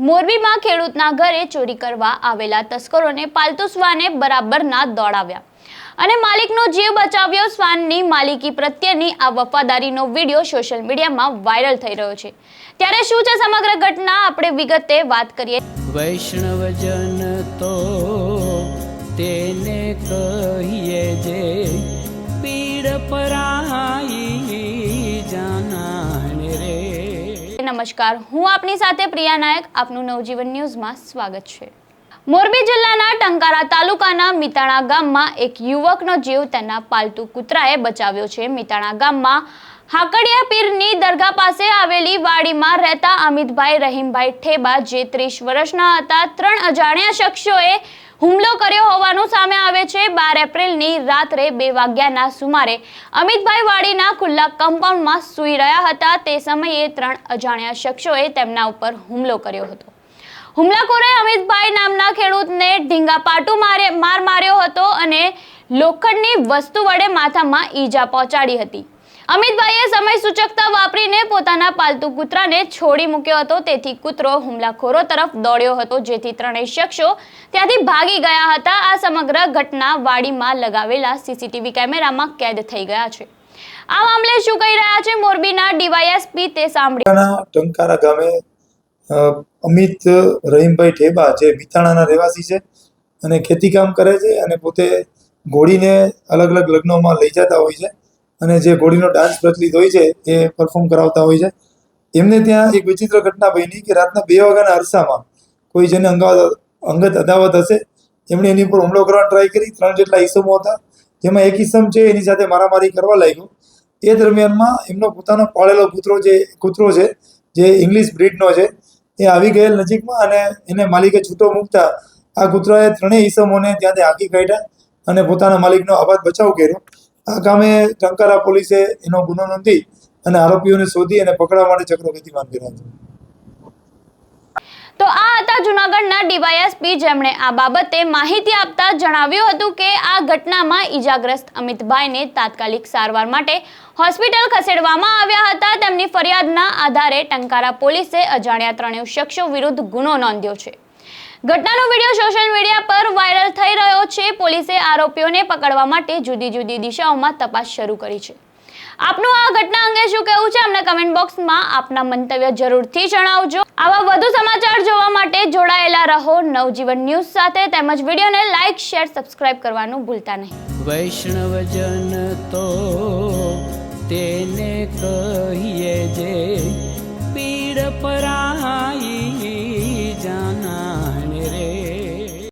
મોરબીમાં ખેડૂતના ઘરે ચોરી કરવા આવેલા તસ્કરોને પાલતુ શ્વાને બરાબરના દોડાવ્યા. અને માલિકનો જીવ બચાવ્યો શ્વાનની માલિકી પ્રત્યેની આ વફાદારીનો વીડિયો સોશિયલ મીડિયામાં વાયરલ થઈ રહ્યો છે. ત્યારે શું છે સમગ્ર ઘટના? આપણે વિગતે વાત કરીએ. વૈષ્ણવજન તો તેને કહીએ જે નમસ્કાર. હું આપની સાથે પ્રિયા નાયક. આપનું નવજીવન ન્યૂઝમાં સ્વાગત છે. મોરબી જિલ્લાના ટંકારા તાલુકાના મિતાણા ગામમાં એક યુવકનો જીવ તેના પાલતુ કૂતરાએ બચાવ્યો છે. મિતાણા ગામમાં હાકડિયા પીરની દરગાહ પાસે આવેલી વાડીમાં રહેતા અમિતભાઈ રહીમભાઈ ઠેબા, જે ત્રીસ વર્ષના હતા, ત્રણ અજાણ્યા શખ્સોએ હુમલો કર્યો હોવાનું સામે આવે છે. બાર એપ્રિલની રાત્રે બે વાગ્યાના સુમારે અમિતભાઈ વાડીના ખુલ્લા કમ્પાઉન્ડમાં સૂઈ રહ્યા હતા. તે સમયે ત્રણ અજાણ્યા શખ્સોએ તેમના ઉપર હુમલો કર્યો હતો. હુમલાખોરે અમિતભાઈ નામના ખેડૂતને ઢીંગાપાટું મારે, માર માર્યો હતો અને લોખંડની વસ્તુ વડે માથામાં ઈજા પહોંચાડી હતી. અમિતભાઈએ સમય સૂચકતા વાપરીને પોતાના પાલતુ કૂતરાને છોડી મૂક્યો હતો. તેથી કૂતરો હુમલાખોરો તરફ દોડ્યો હતો, જેથી ત્રણેય શખ્સો ત્યાંથી ભાગી ગયા હતા. આ સમગ્ર ઘટના વાડીમાં લગાવેલા સીસીટીવી કેમેરામાં કેદ થઈ ગયા છે. આ મામલે શું કહી રહ્યા છે મોરબીના ડીવાયએસપી તે સાંભળી. ટંકારા ગામે અમિત રહીમભાઈ ઠેબા જે મિતાણાના રહેવાસી છે અને ખેતીકામ કરે છે અને પોતે ઘોડીને અલગ અલગ લગ્નોમાં લઈ જતા હોય છે. અને જે ઘોડીનો ડાન્સ પ્રચલિત હોય છે, એ પરફોર્મ કરાવતા હોય છે. એમને ત્યાં એક વિચિત્ર ઘટના બની કે રાતના બે વાગ્યાના અરસામાં કોઈ જેને અંગાવત, અંગત અદાવત હશે, એમણે એની ઉપર હુમલો કરવા ટ્રાય કરી. ત્રણ જેટલા ઈસમો હતા, જેમાં એક ઈસમ છે, એની સાથે મારામારી કરવા લાગ્યો. એ દરમિયાનમાં એમનો પોતાનો પાળેલો કૂતરો જે, કૂતરો છે, જે ઇંગ્લિશ બ્રિડનો છે, એ આવી ગયેલ નજીકમાં અને એને માલિકે છૂટો મૂકતા આ કૂતરાએ ત્રણેય ઈસમોને ત્યાંથી હાંકી કાઢ્યા અને પોતાના માલિકનો આબાદ બચાવ કર્યો. આ કામે ટંકારા પોલીસે એનો ગુનો નોંધી અને આરોપીઓને શોધી અને પકડવા માટે ચક્રો ગતિમાન કર્યા છે. તો આ હતા જુનાગઢના ડીવાયએસપી. જેમણે આ બાબતે માહિતી આપતા જણાવ્યું હતું કે આ ઘટનામાં ઈજાગ્રસ્ત અમિતભાઈને તાત્કાલિક સારવાર માટે હોસ્પિટલ ખસેડવામાં આવ્યા હતા. તેમની ફરિયાદના આધારે ટંકારા પોલીસે અજાણ્યા ત્રણેય શખ્સો વિરુદ્ધ ગુનો નોંધ્યો છે. ઘટનાનો વીડિયો સોશિયલ મીડિયા પર વાયરલ થઈ રહ્યો છે. પોલીસે આરોપીઓને પકડવા માટે જુદી જુદી દિશાઓમાં તપાસ શરૂ કરી છે. આપનું આ ઘટના અંગે શું કહેવું છે? અમને કમેન્ટ બોક્સમાં આપના મંતવ્ય જરૂરથી જણાવજો. આવા વધુ સમાચાર જોવા માટે જોડાયેલા રહો નવજીવન ન્યૂઝ સાથે. તેમજ વિડીયોને લાઇક, શેર, સબસ્ક્રાઇબ કરવાનું ભૂલતા નહીં. વૈષ્ણવજન તો તેને કહીએ જે